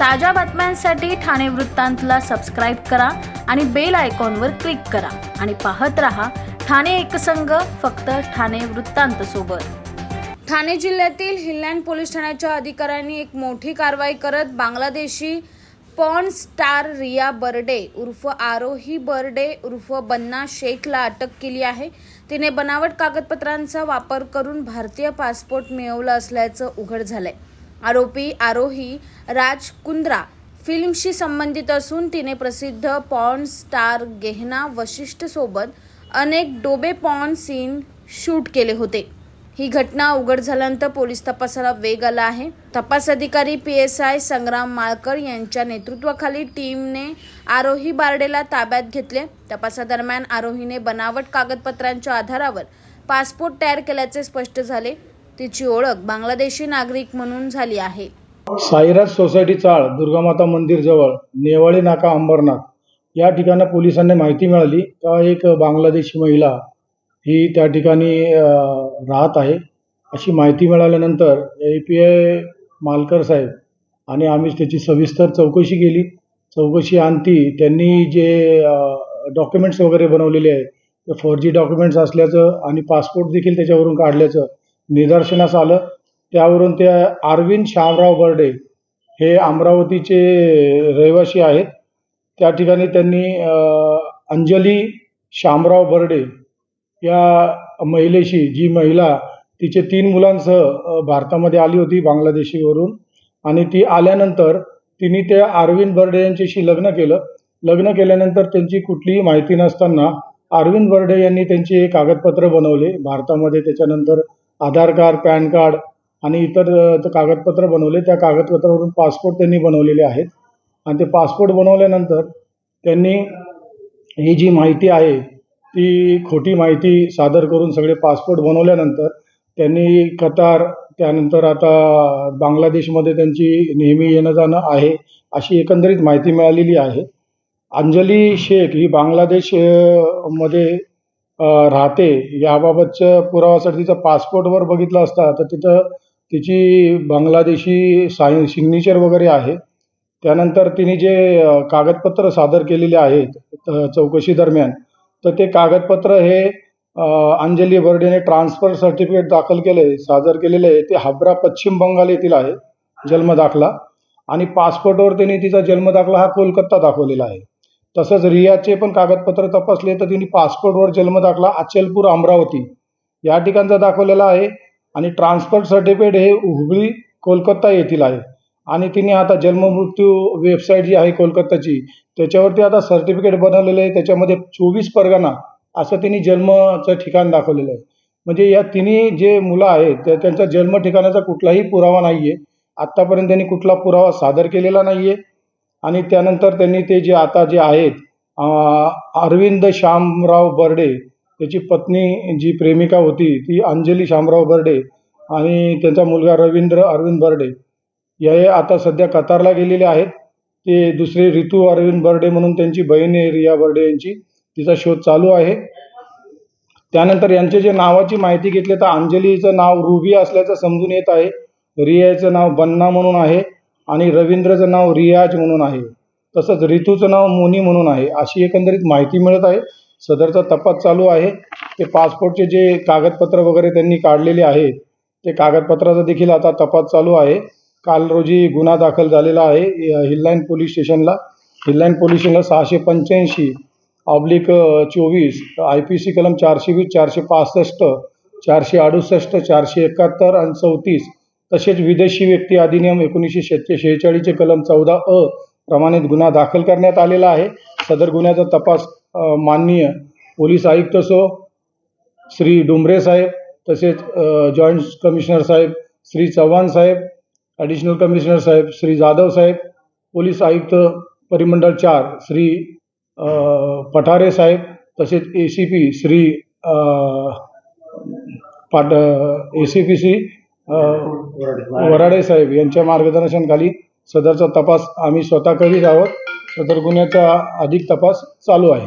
ताज्या बातम्यांसाठी ठाणे वृत्तांतला सबस्क्राईब करा आणि बेल आयकॉनवर क्लिक करा. आणि पाहत रहा ठाणे एकसंघ फक्त ठाणे वृत्तांत सोबत. ठाणे जिल्ह्यातील हिलँड पोलीस ठाण्याच्या अधिकाऱ्यांनी एक मोठी कारवाई करत बांगलादेशी पॉन स्टार रिया बर्डे उर्फ आरोही बर्डे उर्फ बन्ना शेखला अटक केली आहे. तिने बनावट कागदपत्रांचा वापर करून भारतीय पासपोर्ट मिळवला असल्याचं उघड झालंय. आरोपी आरोही राज कुंद्रा फिल्मशी संबंधित असून तिने प्रसिद्ध पॉर्न स्टार गेहना वशिष्ठ सोबत अनेक डोबे पॉर्न सीन शूट केले होते. ही घटना उघड झाल्यानंतर पोलीस तपासाला वेग आला आहे. तपास अधिकारी P S I Sangram Malkar यांच्या नेतृत्वाखाली टीमने आरोही बारडेला ताब्यात घेतले. तपासादरम्यान आरोहीने बनावट कागदपत्रांच्या आधारावर पासपोर्ट तयार केल्याचे स्पष्ट झाले. तिची ओळख बांगलादेशी नागरिक म्हणून झाली आहे. साईराज सोसायटी चाळ दुर्गामाता मंदिर जवळ नेवाळे नाका अंबरनाथ. या ठिकाणी पोलिसांना माहिती मिळाली का एक बांगलादेशी महिला ही त्या ठिकाणी राहत आहे. अशी माहिती मिळाल्यानंतर ए पी आय मालकर साहेब आणि आम्ही त्याची सविस्तर चौकशी केली. चौकशी आणती त्यांनी जे डॉक्युमेंट्स वगैरे बनवलेले आहे ते फोर जी डॉक्युमेंट्स असल्याचं आणि पासपोर्ट देखील त्याच्यावरून काढल्याचं निदर्शनास आलं. त्यावरून त्या अरविंद श्यामराव बर्डे हे अमरावतीचे रहिवासी आहेत. त्या ठिकाणी त्यांनी अंजली शामराव बर्डे या महिलेशी जी महिला तिचे तीन मुलांसह भारतामध्ये आली होती बांगलादेशीवरून आणि ती आल्यानंतर तिने त्या अरविंद बर्डे यांच्याशी लग्न केलं. लग्न केल्यानंतर त्यांची कुठलीही माहिती नसताना अरविंद बर्डे यांनी त्यांची कागदपत्र बनवले. भारतामध्ये त्याच्यानंतर आधार कार्ड पॅन कार्ड आणि इतर कागदपत्र बनवले. त्या कागदपत्रावरून पासपोर्ट त्यांनी बनवलेले आहेत. आणि ते पासपोर्ट बनवल्यानंतर त्यांनी ही जी माहिती आहे ती खोटी माहिती सादर करून सगळे पासपोर्ट बनवल्यानंतर त्यांनी कतार त्यानंतर आता बांगलादेशमध्ये त्यांची नेहमी येणं जाणं आहे अशी एकंदरीत माहिती मिळालेली आहे. अंजली शेख ही बांगलादेशमध्ये राहते. याबाबतच्या पुरावासाठी तिचा पासपोर्टवर बघितलं असता तर तिथं तिची बांगलादेशी साय सिग्नेचर वगैरे आहे. त्यानंतर तिने जे कागदपत्र सादर केलेले आहेत चौकशीदरम्यान चौकशी दरम्यान तर ते कागदपत्र हे अंजली बर्डेने ट्रान्सफर सर्टिफिकेट दाखल केले सादर केलेले आहे. ते हाबरा पश्चिम बंगाल येथील आहे जन्मदाखला. आणि पासपोर्टवर तिने तिचा जन्मदाखला हा कोलकाता दाखवलेला आहे. तसंच रियाचे पण कागदपत्र तपासले तर तिने पासपोर्टवर जन्मदाखला अचलपूर अमरावती. या ठिकाणचा दाखवलेला आहे आणि ट्रान्सफर सर्टिफिकेट हे हुबळी कोलकाता येथील आहे. आणि तिने आता जन्ममृत्यू वेबसाईट जी आहे कोलकाताची त्याच्यावरती आता सर्टिफिकेट बनवलेलं आहे त्याच्यामध्ये चोवीस परगणा असं तिने जन्मचं ठिकाण दाखवलेलं आहे. म्हणजे या तिन्ही जे मुलं आहेत त्या त्यांच्या जन्म ठिकाणाचा कुठलाही पुरावा नाही आहे आत्तापर्यंत त्यांनी कुठला पुरावा सादर केलेला नाही आहे आणि त्यानंतर त्यांनी ते जे आता जे आहेत अरविंद श्यामराव बर्डे त्याची पत्नी जी प्रेमिका होती ती अंजली श्यामराव बर्डे आणि त्यांचा मुलगा रवींद्र अरविंद बर्डे हे आता सध्या कतारला गेलेले आहेत. ते दुसरे ऋतू अरविंद बर्डे म्हणून त्यांची बहीण आहे रिया बर्डे यांची तिचा शोध चालू आहे. त्यानंतर यांचे जे नावाची माहिती घेतली तर अंजलीचं नाव रुबी असल्याचं समजून येत आहे. रियाचं नाव बन्ना म्हणून आहे. आणि रवींद्रचं नाव रियाज म्हणून आहे. तसंच ऋतूचं नाव मोनी म्हणून आहे. अशी एकंदरीत माहिती मिळत आहे. सदरचा तपास चालू आहे. ते पासपोर्टचे जे कागदपत्र वगैरे त्यांनी काढलेले आहेत ते कागदपत्राचा देखील आता तपास चालू आहे. काल रोजी गुन्हा दाखल झालेला आहे हिल्लाईन पोलीस स्टेशनला. हिल्लाईन पोलीस स्टेशनला सहाशे पंच्याऐंशी ऑब्लिक चोवीस आय पी सी कलम चारशे वीस चारशे पासष्ट चारशे अडुसष्ट चारशे एकाहत्तर आणि चौतीस तसेच विदेशी व्यक्ती अधिनियम एकोणीसशे शेहेचे शेहेचाळीसचे कलम चौदा अ प्रमाणित गुन्हा दाखल करण्यात आलेला आहे. सदर गुन्ह्याचा तपास माननीय पोलीस आयुक्त सो श्री डुंबरे साहेब तसेच जॉईंट कमिशनर साहेब श्री चव्हाण साहेब ॲडिशनल कमिशनर साहेब श्री जाधव साहेब पोलीस आयुक्त परिमंडळ चार श्री पठारे साहेब तसेच ए सी पी श्री पाट A C P C Varade साहेब यांच्या मार्गदर्शनाखाली सदरचा तपास आम्ही स्वतः करीत आहोत. सदर गुन्ह्याचा अधिक तपास चालू आहे.